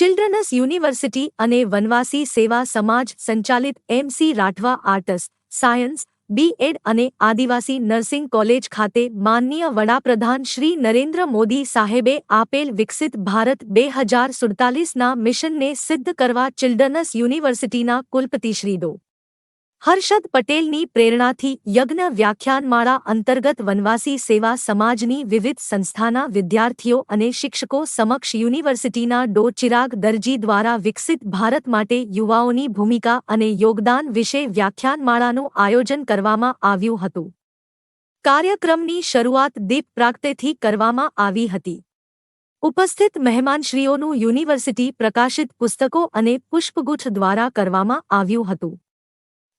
Children's university અને વનવાસી સેવા સમાજ સંચાલિત M C Rathwa arts science B Ed અને આદિવાસી નર્સિંગ કોલેજ ખાતે માનનીય વડાપ્રધાન શ્રી નરેન્દ્ર મોદી સાહેબે આપેલ વિકસિત ભારત બે હજાર સુડતાલીસના મિશનને સિદ્ધ કરવા ચિલ્ડ્રનસ યુનિવર્સિટીના કુલપતિ શ્રી દો હર્ષદ પટેલની પ્રેરણાથી યજ્ઞ વ્યાખ્યાનમાળા અંતર્ગત વનવાસી સેવા સમાજની વિવિધ સંસ્થાના વિદ્યાર્થીઓ અને શિક્ષકો સમક્ષ યુનિવર્સિટીના ડો ચિરાગ દરજી દ્વારા વિકસિત ભારત માટે યુવાઓની ભૂમિકા અને યોગદાન વિશે વ્યાખ્યાનમાળાનું આયોજન કરવામાં આવ્યું હતું. કાર્યક્રમની શરૂઆત દીપ પ્રાગટ્યથી કરવામાં આવી હતી. ઉપસ્થિત મહેમાનશ્રીઓનું યુનિવર્સિટી પ્રકાશિત પુસ્તકો અને પુષ્પગુચ્છ દ્વારા કરવામાં આવ્યું હતું.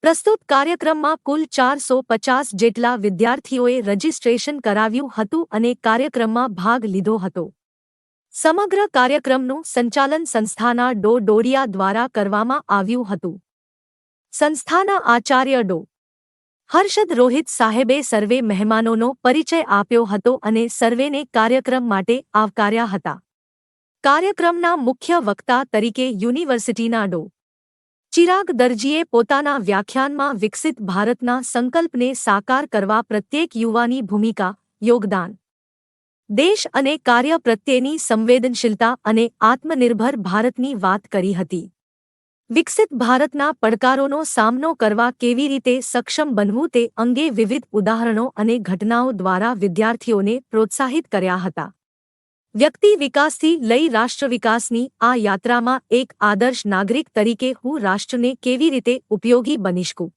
પ્રસ્તુત કાર્યક્રમમાં કુલ ચારસો પચાસ જેટલા વિદ્યાર્થીઓએ રજીસ્ટ્રેશન કરાવ્યું હતું અને કાર્યક્રમમાં ભાગ લીધો હતો. સમગ્ર કાર્યક્રમનું સંચાલન સંસ્થાના ડો ડોડિયા દ્વારા કરવામાં આવ્યું હતું. સંસ્થાના આચાર્ય ડો. હર્ષદ રોહિત સાહેબે સર્વે મહેમાનોનો પરિચય આપ્યો હતો અને સર્વેને કાર્યક્રમ માટે આવકાર્યા હતા. કાર્યક્રમના મુખ્ય વક્તા તરીકે યુનિવર્સિટીના ડો. ચિરાગ દરજીએ પોતાના વ્યાખ્યાનમાં વિકસિત ભારતના સંકલ્પને સાકાર કરવા પ્રત્યેક યુવાની ભૂમિકા, યોગદાન. દેશ અને કાર્ય પ્રત્યેની સંવેદનશીલતા અને આત્મનિર્ભર ભારતની વાત કરી હતી. વિકસિત ભારતના પડકારોનો સામનો કરવા કેવી રીતે સક્ષમ બનવું તે અંગે વિવિધ ઉદાહરણો અને ઘટનાઓ દ્વારા વિદ્યાર્થીઓને પ્રોત્સાહિત કર્યા હતા. વ્યક્તિ વિકાસથી લઈ રાષ્ટ્ર વિકાસની આ યાત્રામાં એક આદર્શ નાગરિક તરીકે હું રાષ્ટ્રને કેવી રીતે ઉપયોગી બનીશકું?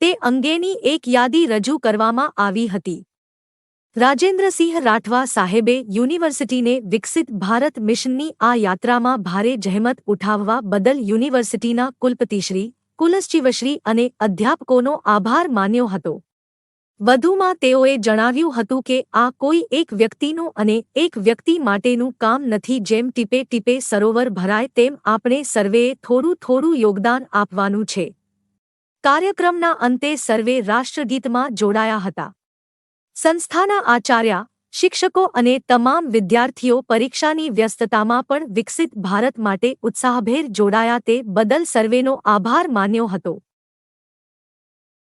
તે અંગેની એક યાદી રજૂ કરવામાં આવી હતી. રાજેન્દ્રસિંહ રાઠવા સાહેબે યુનિવર્સિટીને વિકસિત ભારત મિશનની આ યાત્રામાં ભારે જહેમત ઉઠાવવા બદલ યુનિવર્સિટીના કુલપતિશ્રી કુલસચિવશ્રી અને અધ્યાપકોનો આભાર માન્યો હતો. વધુમાં તેઓએ જણાવ્યું હતું કે આ કોઈ એક વ્યક્તિનું અને એક વ્યક્તિ માટેનું કામ નથી જેમ ટીપે ટીપે સરોવર ભરાય તેમ આપણે સર્વેએ થોડું થોડું યોગદાન આપવાનું છે. કાર્યક્રમના અંતે સર્વે રાષ્ટ્રગીતમાં જોડાયા હતા. સંસ્થાના આચાર્ય, શિક્ષકો અને તમામ વિદ્યાર્થીઓ પરીક્ષાની વ્યસ્તતામાં પણ વિકસિત ભારત માટે ઉત્સાહભેર જોડાયા તે બદલ સર્વેનો આભાર માન્યો હતો.